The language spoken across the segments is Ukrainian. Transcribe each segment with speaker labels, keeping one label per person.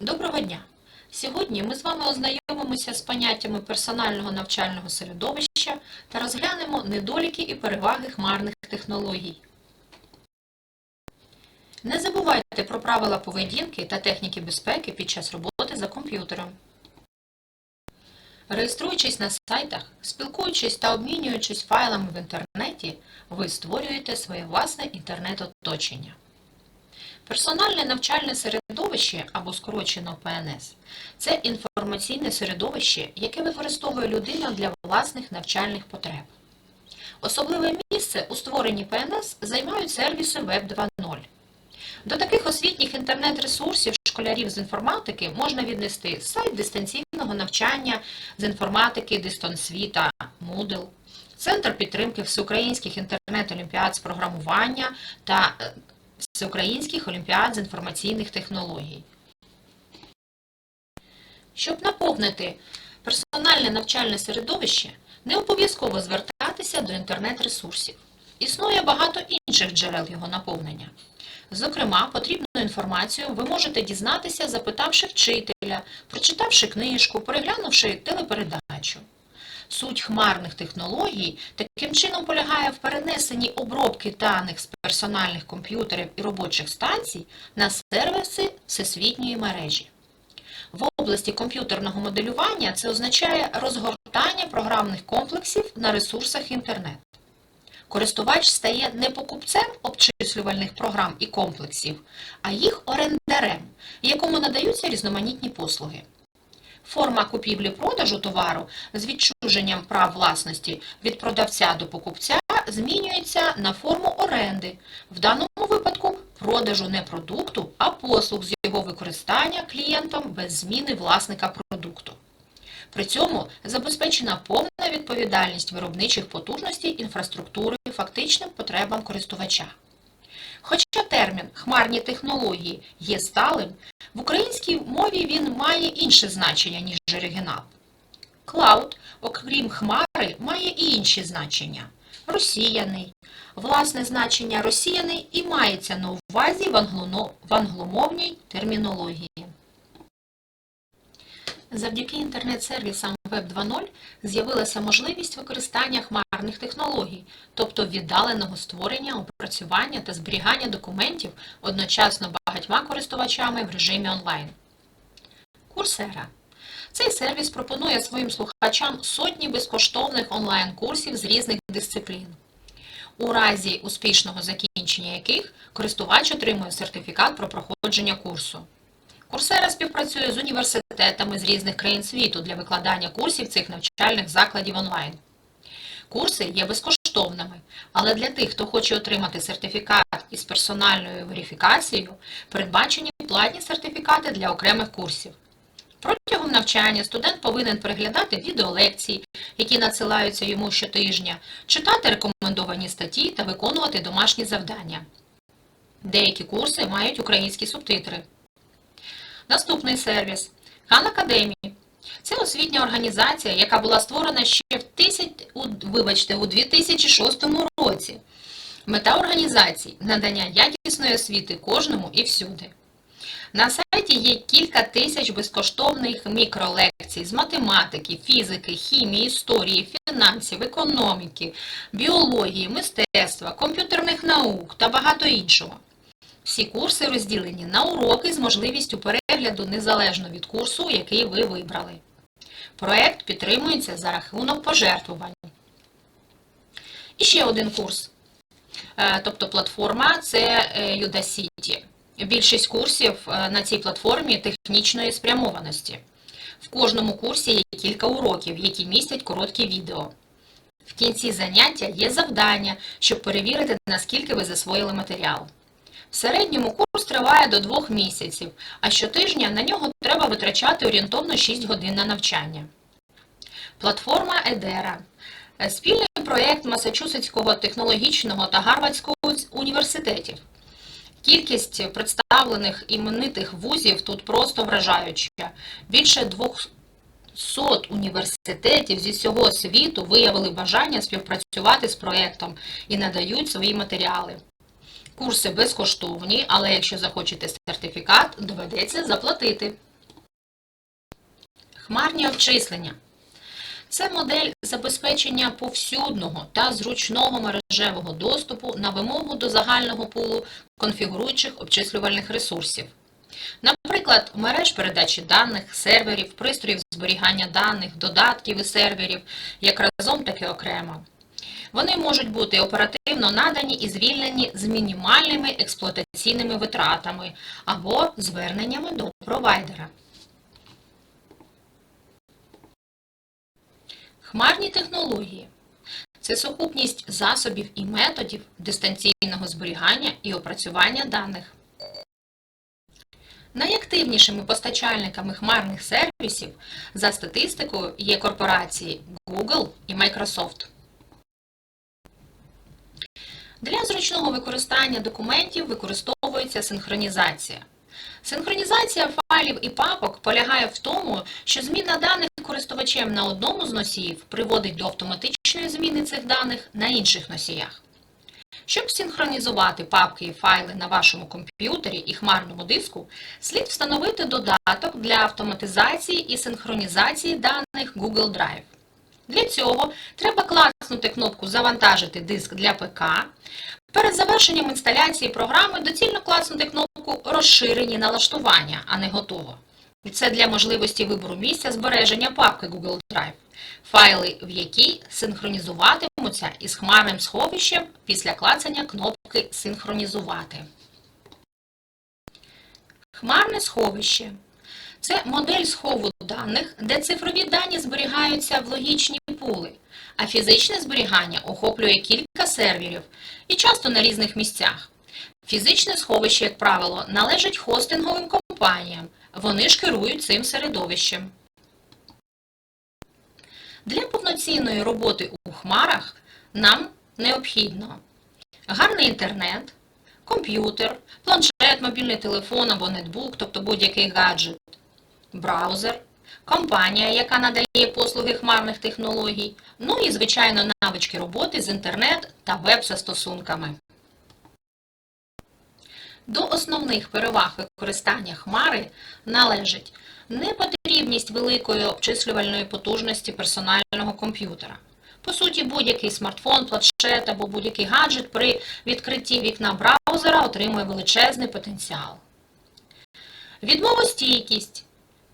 Speaker 1: Доброго дня! Сьогодні ми з вами ознайомимося з поняттями персонального навчального середовища та розглянемо недоліки і переваги хмарних технологій. Не забувайте про правила поведінки та техніки безпеки під час роботи за комп'ютером. Реєструючись на сайтах, спілкуючись та обмінюючись файлами в інтернеті, ви створюєте своє власне інтернет-оточення. Персональне навчальне середовище або скорочено ПНС це інформаційне середовище, яке використовує людина для власних навчальних потреб. Особливе місце у створенні ПНС займають сервіси Web 2.0. До таких освітніх інтернет-ресурсів школярів з інформатики можна віднести сайт дистанційного навчання з інформатики Дистонсвіта Moodle, Центр підтримки всеукраїнських інтернет-олімпіад з програмування та е, всеукраїнських олімпіад з інформаційних технологій. Щоб наповнити персональне навчальне середовище, не обов'язково звертатися до інтернет-ресурсів. Існує багато інших джерел його наповнення. Зокрема, потрібну інформацію ви можете дізнатися, запитавши вчителя, прочитавши книжку, переглянувши телепередачу. Суть хмарних технологій таким чином полягає в перенесенні обробки даних з персональних комп'ютерів і робочих станцій на сервіси всесвітньої мережі. В області комп'ютерного моделювання це означає розгортання програмних комплексів на ресурсах інтернет. Користувач стає не покупцем обчислювальних програм і комплексів, а їх орендарем, якому надаються різноманітні послуги. Форма купівлі-продажу товару з відчуженням прав власності від продавця до покупця змінюється на форму оренди, в даному випадку продажу не продукту, а послуг з його використання клієнтом без зміни власника продукту. При цьому забезпечена повна відповідальність виробничих потужностей інфраструктури фактичним потребам користувача. Хоча термін хмарні технології є сталим, в українській мові він має інше значення, ніж оригінал. Клауд, окрім хмари, має і інші значення. Росіяний. Власне значення росіяний і мається на увазі в, англомовній термінології. Завдяки інтернет-сервісам Web 2.0 з'явилася можливість використання хмарних технологій, тобто віддаленого створення, опрацювання та зберігання документів одночасно багатьма користувачами в режимі онлайн. Курсера. Цей сервіс пропонує своїм слухачам сотні безкоштовних онлайн-курсів з різних дисциплін, у разі успішного закінчення яких користувач отримує сертифікат про проходження курсу. Курсера співпрацює з університетами з різних країн світу для викладання курсів цих навчальних закладів онлайн. Курси є безкоштовними, але для тих, хто хоче отримати сертифікат із персональною верифікацією, передбачені платні сертифікати для окремих курсів. Протягом навчання студент повинен переглядати відеолекції, які надсилаються йому щотижня, читати рекомендовані статті та виконувати домашні завдання. Деякі курси мають українські субтитри. Наступний сервіс Хан Академії. Це освітня організація, яка була створена ще в тисяч... вибачте, у 2006 році. Мета організації надання якісної освіти кожному і всюди. На сайті є кілька тисяч безкоштовних мікролекцій з математики, фізики, хімії, історії, фінансів, економіки, біології, мистецтва, комп'ютерних наук та багато іншого. Всі курси розділені на уроки з можливістю перегляду незалежно від курсу, який ви вибрали. Проект підтримується за рахунок пожертвувань. І ще один курс. Е, Тобто платформа це е, Udacity. Більшість курсів е, на цій платформі технічної спрямованості. В кожному курсі є кілька уроків, які містять короткі відео. В кінці заняття є завдання, щоб перевірити, наскільки ви засвоїли матеріал. В середньому курс триває до двох місяців, а щотижня на нього треба витрачати орієнтовно 6 годин на навчання. Платформа Едера спільний проєкт Масачусетського технологічного та Гарвардського університетів. Кількість представлених іменитих вузів тут просто вражаюча. Більше 200 університетів зі всього світу виявили бажання співпрацювати з проєктом і надають свої матеріали. Курси безкоштовні, але якщо захочете сертифікат, доведеться заплатити. Хмарні обчислення. Це модель забезпечення повсюдного та зручного мережевого доступу на вимогу до загального пулу конфігуруючих обчислювальних ресурсів. Наприклад, мереж передачі даних, серверів, пристроїв зберігання даних, додатків і серверів, як разом, так і окремо. Вони можуть бути оперативно надані і звільнені з мінімальними експлуатаційними витратами або зверненнями до провайдера. Хмарні технології це сукупність засобів і методів дистанційного зберігання і опрацювання даних. Найактивнішими постачальниками хмарних сервісів за статистикою є корпорації Google і Microsoft. Для зручного використання документів використовується синхронізація. Синхронізація файлів і папок полягає в тому, що зміна даних користувачем на одному з носіїв приводить до автоматичної зміни цих даних на інших носіях. Щоб синхронізувати папки і файли на вашому комп'ютері і хмарному диску, слід встановити додаток для автоматизації і синхронізації даних Google Drive. Для цього треба класнути кнопку Завантажити диск для ПК. Перед завершенням інсталяції програми доцільно класнути кнопку Розширені налаштування, а не готово. І це для можливості вибору місця збереження папки Google Drive, файли в якій синхронізуватимуться із хмарним сховищем після клацання кнопки Синхронізувати. Хмарне сховище це модель схову даних, де цифрові дані зберігаються в логічні пули, а фізичне зберігання охоплює кілька серверів і часто на різних місцях. Фізичне сховище, як правило, належить хостинговим компаніям, вони ж керують цим середовищем. Для повноцінної роботи у хмарах нам необхідно гарний інтернет, комп'ютер, планшет, мобільний телефон або нетбук, тобто будь-який гаджет, браузер, компанія, яка надає послуги хмарних технологій, ну і, звичайно, навички роботи з інтернет та веб-застосунками. До основних переваг використання хмари належить непотрібність великої обчислювальної потужності персонального комп'ютера. По суті, будь-який смартфон, планшет або будь-який гаджет при відкритті вікна браузера отримує величезний потенціал. Відмовостійкість,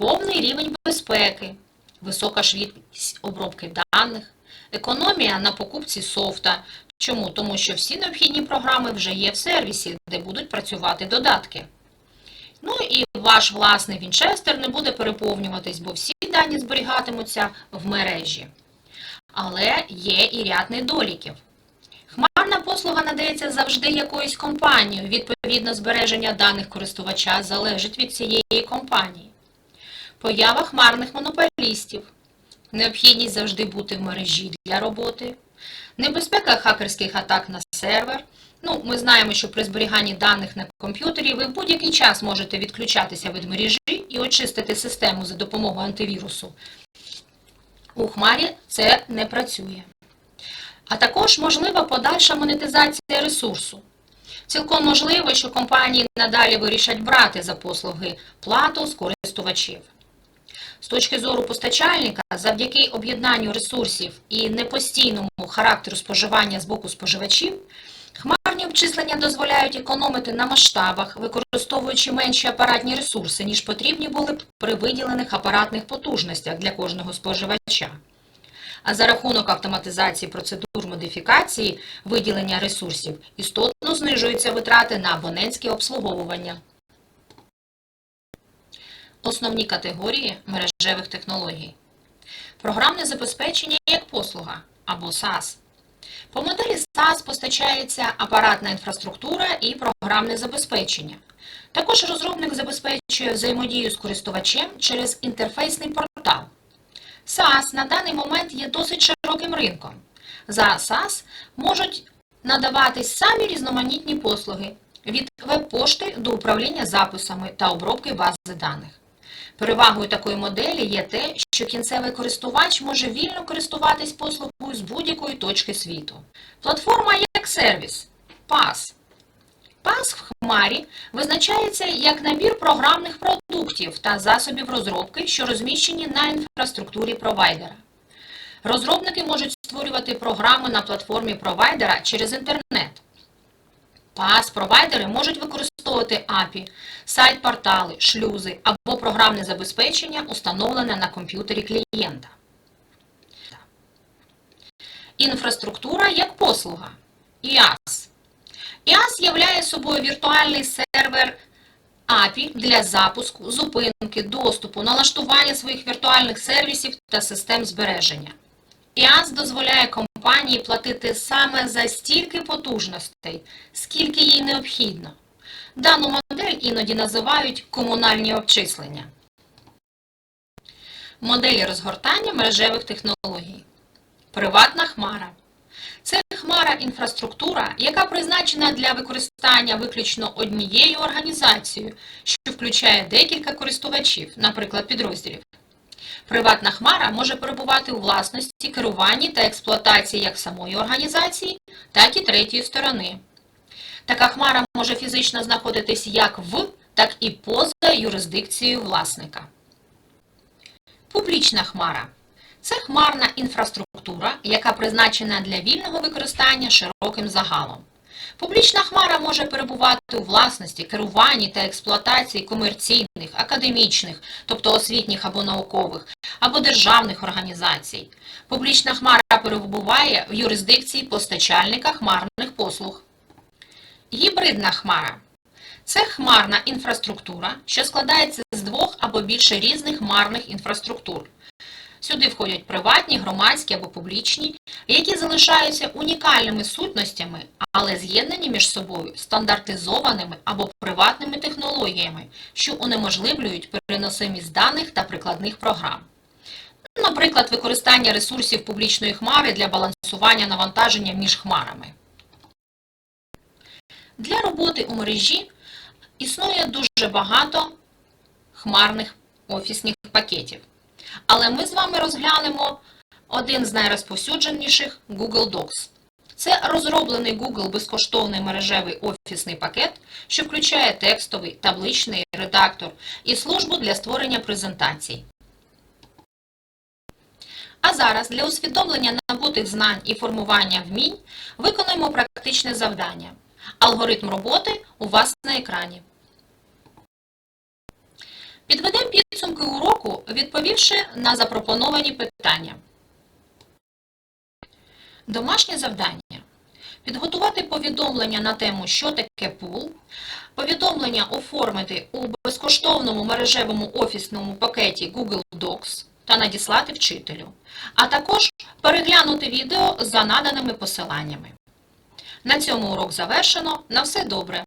Speaker 1: повний рівень безпеки, висока швидкість обробки даних, економія на покупці софта. Чому? Тому що всі необхідні програми вже є в сервісі, де будуть працювати додатки. Ну і ваш власний Вінчестер не буде переповнюватись, бо всі дані зберігатимуться в мережі. Але є і ряд недоліків. Хмарна послуга надається завжди якоюсь компанією. Відповідно, збереження даних користувача залежить від цієї компанії. Поява хмарних монополістів. Необхідність завжди бути в мережі для роботи. Небезпека хакерських атак на сервер. Ну, Ми знаємо, що при зберіганні даних на комп'ютері ви в будь-який час можете відключатися від мережі і очистити систему за допомогою антивірусу. У Хмарі це не працює. А також можлива подальша монетизація ресурсу. Цілком можливо, що компанії надалі вирішать брати за послуги плату з користувачів. З точки зору постачальника, завдяки об'єднанню ресурсів і непостійному характеру споживання з боку споживачів, хмарні обчислення дозволяють економити на масштабах, використовуючи менші апаратні ресурси, ніж потрібні були б при виділених апаратних потужностях для кожного споживача. А за рахунок автоматизації процедур модифікації виділення ресурсів істотно знижуються витрати на абонентське обслуговування. Основні категорії мережевих технологій. Програмне забезпечення як послуга або SaaS. По моделі SaaS постачається апаратна інфраструктура і програмне забезпечення. Також розробник забезпечує взаємодію з користувачем через інтерфейсний портал. SaaS на даний момент є досить широким ринком. За SaaS можуть надаватись самі різноманітні послуги від веб-пошти до управління записами та обробки бази даних. Перевагою такої моделі є те, що кінцевий користувач може вільно користуватись послугою з будь-якої точки світу. Платформа як сервіс PaaS. PaaS в Хмарі визначається як набір програмних продуктів, та засобів розробки, що розміщені на інфраструктурі провайдера. Розробники можуть створювати програми на платформі провайдера через інтернет. PaaS-провайдери можуть використовувати API, сайт-портали, шлюзи або програмне забезпечення, установлене на комп'ютері клієнта. Інфраструктура як послуга. IaaS. IaaS являє собою віртуальний сервер API для запуску, зупинки, доступу, налаштування своїх віртуальних сервісів та систем збереження. IaaS дозволяє компанії платити саме за стільки потужностей, скільки їй необхідно. Дану модель іноді називають комунальні обчислення. Моделі розгортання мережевих технологій. Приватна хмара. Це хмара інфраструктура, яка призначена для використання виключно однією організацією, що включає декілька користувачів, наприклад, підрозділів. Приватна хмара може перебувати у власності, керуванні та експлуатації як самої організації, так і третьої сторони. Така хмара може фізично знаходитись як в, так і поза юрисдикцією власника. Публічна хмара це хмарна інфраструктура, яка призначена для вільного використання широким загалом. Публічна хмара може перебувати у власності, керуванні та експлуатації комерційних, академічних, тобто освітніх або наукових, або державних організацій. Публічна хмара перебуває в юрисдикції постачальника хмарних послуг. Гібридна хмара це хмарна інфраструктура, що складається з двох або більше різних хмарних інфраструктур. Сюди входять приватні, громадські або публічні, які залишаються унікальними сутностями, але з'єднані між собою стандартизованими або приватними технологіями, що унеможливлюють переносимість даних та прикладних програм. Наприклад, використання ресурсів публічної хмари для балансування навантаження між хмарами. Для роботи у мережі існує дуже багато хмарних офісних пакетів. Але ми з вами розглянемо один з найрозповсюдженіших Google Docs. Це розроблений Google безкоштовний мережевий офісний пакет, що включає текстовий, табличний редактор і службу для створення презентацій. А зараз для усвідомлення набутих знань і формування вмінь виконуємо практичне завдання. Алгоритм роботи у вас на екрані. Підведемо підсумки уроку, відповівши на запропоновані питання. Домашнє завдання. Підготувати повідомлення на тему, що таке пул, повідомлення оформити у безкоштовному мережевому офісному пакеті Google Docs та надіслати вчителю, а також переглянути відео за наданими посиланнями. На цьому урок завершено. На все добре!